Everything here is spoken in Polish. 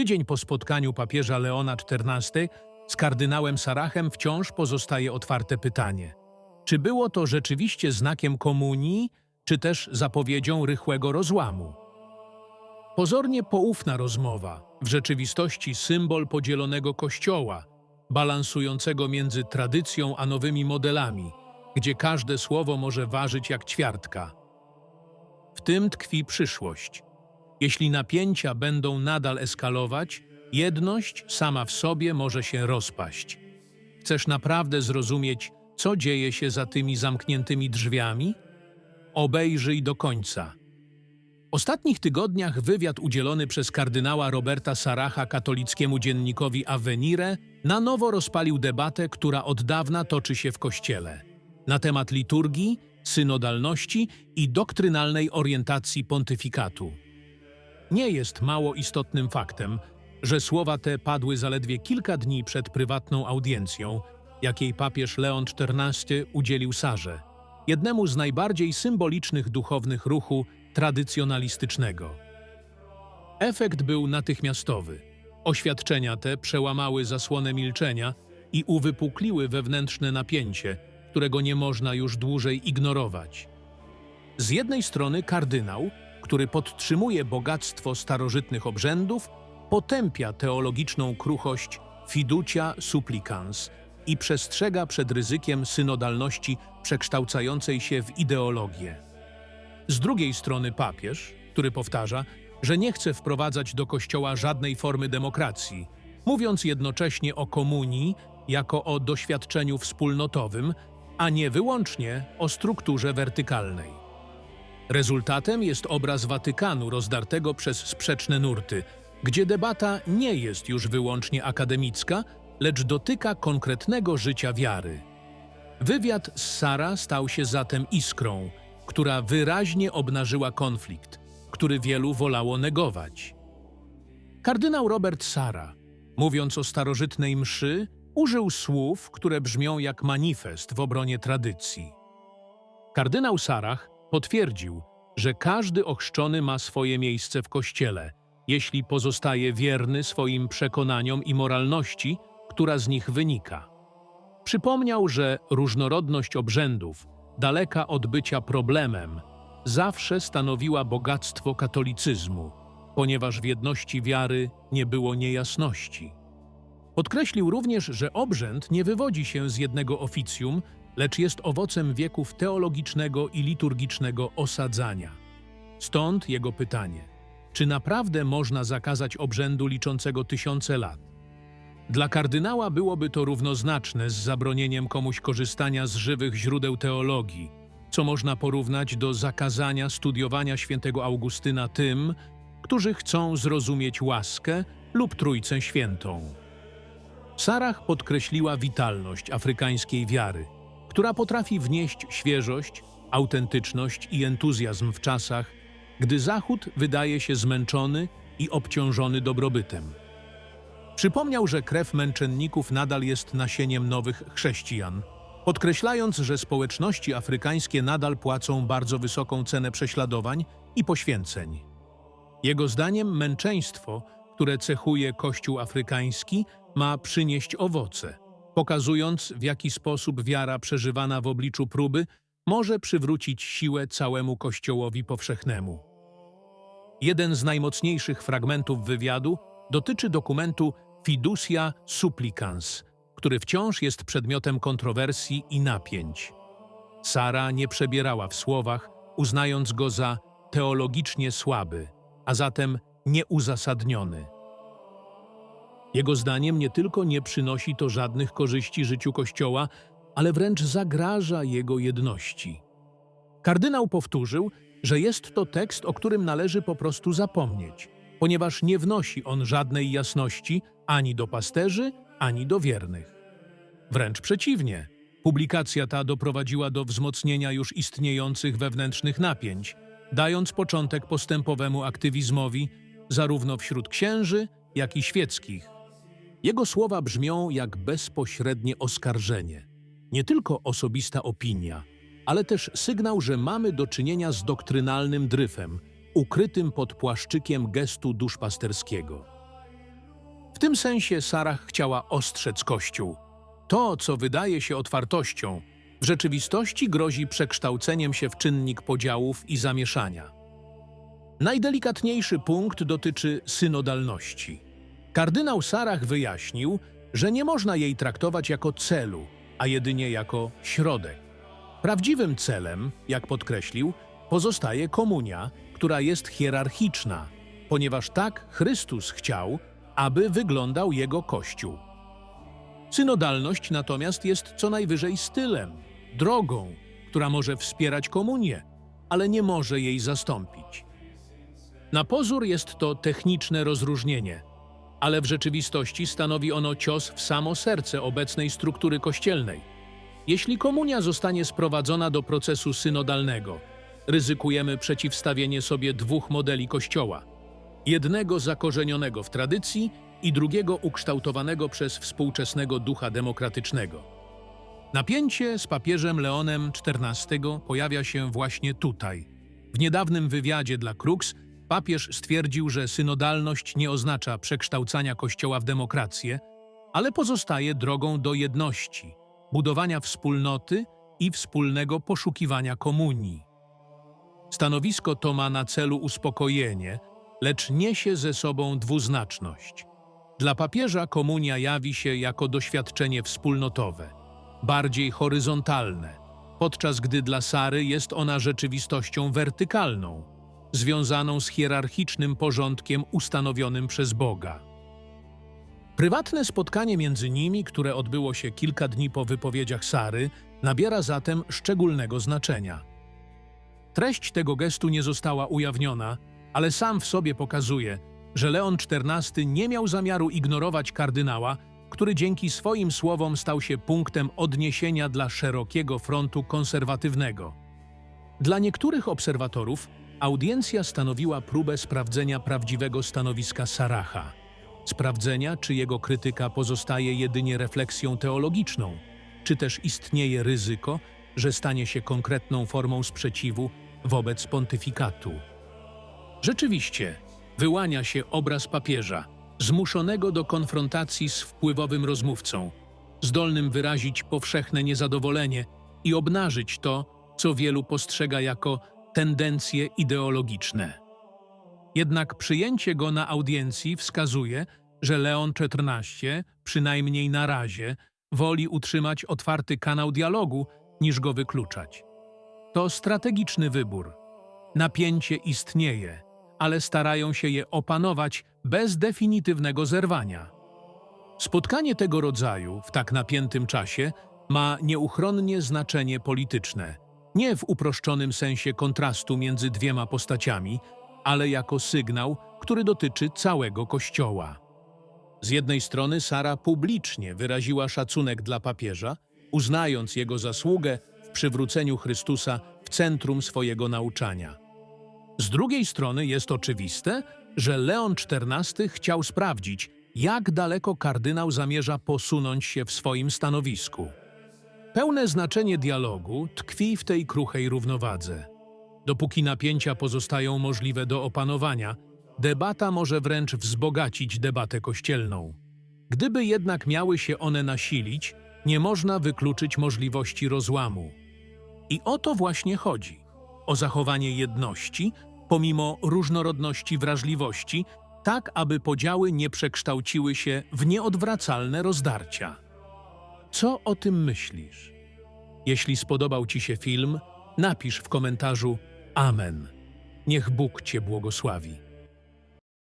Tydzień po spotkaniu papieża Leona XIV z kardynałem Sarachem wciąż pozostaje otwarte pytanie. Czy było to rzeczywiście znakiem komunii, czy też zapowiedzią rychłego rozłamu? Pozornie poufna rozmowa, w rzeczywistości symbol podzielonego kościoła, balansującego między tradycją a nowymi modelami, gdzie każde słowo może ważyć jak ćwiartka. W tym tkwi przyszłość. Jeśli napięcia będą nadal eskalować, jedność sama w sobie może się rozpaść. Chcesz naprawdę zrozumieć, co dzieje się za tymi zamkniętymi drzwiami? Obejrzyj do końca. W ostatnich tygodniach wywiad udzielony przez kardynała Roberta Saracha katolickiemu dziennikowi Avenire na nowo rozpalił debatę, która od dawna toczy się w Kościele. Na temat liturgii, synodalności i doktrynalnej orientacji pontyfikatu. Nie jest mało istotnym faktem, że słowa te padły zaledwie kilka dni przed prywatną audiencją, jakiej papież Leon XIV udzielił Sarze, jednemu z najbardziej symbolicznych duchownych ruchu tradycjonalistycznego. Efekt był natychmiastowy. Oświadczenia te przełamały zasłonę milczenia i uwypukliły wewnętrzne napięcie, którego nie można już dłużej ignorować. Z jednej strony kardynał, który podtrzymuje bogactwo starożytnych obrzędów, potępia teologiczną kruchość fiducia supplicans i przestrzega przed ryzykiem synodalności przekształcającej się w ideologię. Z drugiej strony papież, który powtarza, że nie chce wprowadzać do Kościoła żadnej formy demokracji, mówiąc jednocześnie o komunii jako o doświadczeniu wspólnotowym, a nie wyłącznie o strukturze wertykalnej. Rezultatem jest obraz Watykanu rozdartego przez sprzeczne nurty, gdzie debata nie jest już wyłącznie akademicka, lecz dotyka konkretnego życia wiary. Wywiad z Sara stał się zatem iskrą, która wyraźnie obnażyła konflikt, który wielu wolało negować. Kardynał Robert Sara, mówiąc o starożytnej mszy, użył słów, które brzmią jak manifest w obronie tradycji. Kardynał Sarach potwierdził, że każdy ochrzczony ma swoje miejsce w Kościele, jeśli pozostaje wierny swoim przekonaniom i moralności, która z nich wynika. Przypomniał, że różnorodność obrzędów, daleka od bycia problemem, zawsze stanowiła bogactwo katolicyzmu, ponieważ w jedności wiary nie było niejasności. Podkreślił również, że obrzęd nie wywodzi się z jednego oficjum, lecz jest owocem wieków teologicznego i liturgicznego osadzania. Stąd jego pytanie: czy naprawdę można zakazać obrzędu liczącego tysiące lat? Dla kardynała byłoby to równoznaczne z zabronieniem komuś korzystania z żywych źródeł teologii, co można porównać do zakazania studiowania świętego Augustyna tym, którzy chcą zrozumieć łaskę lub Trójcę Świętą. Sarah podkreśliła witalność afrykańskiej wiary, która potrafi wnieść świeżość, autentyczność i entuzjazm w czasach, gdy Zachód wydaje się zmęczony i obciążony dobrobytem. Przypomniał, że krew męczenników nadal jest nasieniem nowych chrześcijan, podkreślając, że społeczności afrykańskie nadal płacą bardzo wysoką cenę prześladowań i poświęceń. Jego zdaniem męczeństwo, które cechuje Kościół afrykański, ma przynieść owoce, pokazując, w jaki sposób wiara przeżywana w obliczu próby może przywrócić siłę całemu Kościołowi powszechnemu. Jeden z najmocniejszych fragmentów wywiadu dotyczy dokumentu Fiducia Supplicans, który wciąż jest przedmiotem kontrowersji i napięć. Sara nie przebierała w słowach, uznając go za teologicznie słaby, a zatem nieuzasadniony. Jego zdaniem nie tylko nie przynosi to żadnych korzyści życiu Kościoła, ale wręcz zagraża jego jedności. Kardynał powtórzył, że jest to tekst, o którym należy po prostu zapomnieć, ponieważ nie wnosi on żadnej jasności ani do pasterzy, ani do wiernych. Wręcz przeciwnie, publikacja ta doprowadziła do wzmocnienia już istniejących wewnętrznych napięć, dając początek postępowemu aktywizmowi zarówno wśród księży, jak i świeckich. Jego słowa brzmią jak bezpośrednie oskarżenie. Nie tylko osobista opinia, ale też sygnał, że mamy do czynienia z doktrynalnym dryfem, ukrytym pod płaszczykiem gestu duszpasterskiego. tym sensie Sarah chciała ostrzec Kościół. To, co wydaje się otwartością, w rzeczywistości grozi przekształceniem się w czynnik podziałów i zamieszania. Najdelikatniejszy punkt dotyczy synodalności. Kardynał Sarach wyjaśnił, że nie można jej traktować jako celu, a jedynie jako środek. Prawdziwym celem, jak podkreślił, pozostaje komunia, która jest hierarchiczna, ponieważ tak Chrystus chciał, aby wyglądał jego Kościół. Synodalność natomiast jest co najwyżej stylem, drogą, która może wspierać komunię, ale nie może jej zastąpić. Na pozór jest to techniczne rozróżnienie, ale w rzeczywistości stanowi ono cios w samo serce obecnej struktury kościelnej. Jeśli komunia zostanie sprowadzona do procesu synodalnego, ryzykujemy przeciwstawienie sobie dwóch modeli Kościoła. Jednego zakorzenionego w tradycji i drugiego ukształtowanego przez współczesnego ducha demokratycznego. Napięcie z papieżem Leonem XIV pojawia się właśnie tutaj. W niedawnym wywiadzie dla Krux papież stwierdził, że synodalność nie oznacza przekształcania Kościoła w demokrację, ale pozostaje drogą do jedności, budowania wspólnoty i wspólnego poszukiwania komunii. Stanowisko to ma na celu uspokojenie, lecz niesie ze sobą dwuznaczność. Dla papieża komunia jawi się jako doświadczenie wspólnotowe, bardziej horyzontalne, podczas gdy dla Sary jest ona rzeczywistością wertykalną, związaną z hierarchicznym porządkiem ustanowionym przez Boga. Prywatne spotkanie między nimi, które odbyło się kilka dni po wypowiedziach Sary, nabiera zatem szczególnego znaczenia. Treść tego gestu nie została ujawniona, ale sam w sobie pokazuje, że Leon XIV nie miał zamiaru ignorować kardynała, który dzięki swoim słowom stał się punktem odniesienia dla szerokiego frontu konserwatywnego. Dla niektórych obserwatorów audiencja stanowiła próbę sprawdzenia prawdziwego stanowiska Saracha, sprawdzenia, czy jego krytyka pozostaje jedynie refleksją teologiczną, czy też istnieje ryzyko, że stanie się konkretną formą sprzeciwu wobec pontyfikatu. Rzeczywiście, wyłania się obraz papieża, zmuszonego do konfrontacji z wpływowym rozmówcą, zdolnym wyrazić powszechne niezadowolenie i obnażyć to, co wielu postrzega jako tendencje ideologiczne. Jednak przyjęcie go na audiencji wskazuje, że Leon XIV, przynajmniej na razie, woli utrzymać otwarty kanał dialogu, niż go wykluczać. To strategiczny wybór. Napięcie istnieje, ale starają się je opanować bez definitywnego zerwania. Spotkanie tego rodzaju w tak napiętym czasie ma nieuchronnie znaczenie polityczne, nie w uproszczonym sensie kontrastu między dwiema postaciami, ale jako sygnał, który dotyczy całego Kościoła. Z jednej strony Sara publicznie wyraziła szacunek dla papieża, uznając jego zasługę w przywróceniu Chrystusa w centrum swojego nauczania. Z drugiej strony jest oczywiste, że Leon XIV chciał sprawdzić, jak daleko kardynał zamierza posunąć się w swoim stanowisku. Pełne znaczenie dialogu tkwi w tej kruchej równowadze. Dopóki napięcia pozostają możliwe do opanowania, debata może wręcz wzbogacić debatę kościelną. Gdyby jednak miały się one nasilić, nie można wykluczyć możliwości rozłamu. I o to właśnie chodzi o zachowanie jedności, pomimo różnorodności wrażliwości, tak aby podziały nie przekształciły się w nieodwracalne rozdarcia. Co o tym myślisz? Jeśli spodobał Ci się film, napisz w komentarzu Amen. Niech Bóg Cię błogosławi.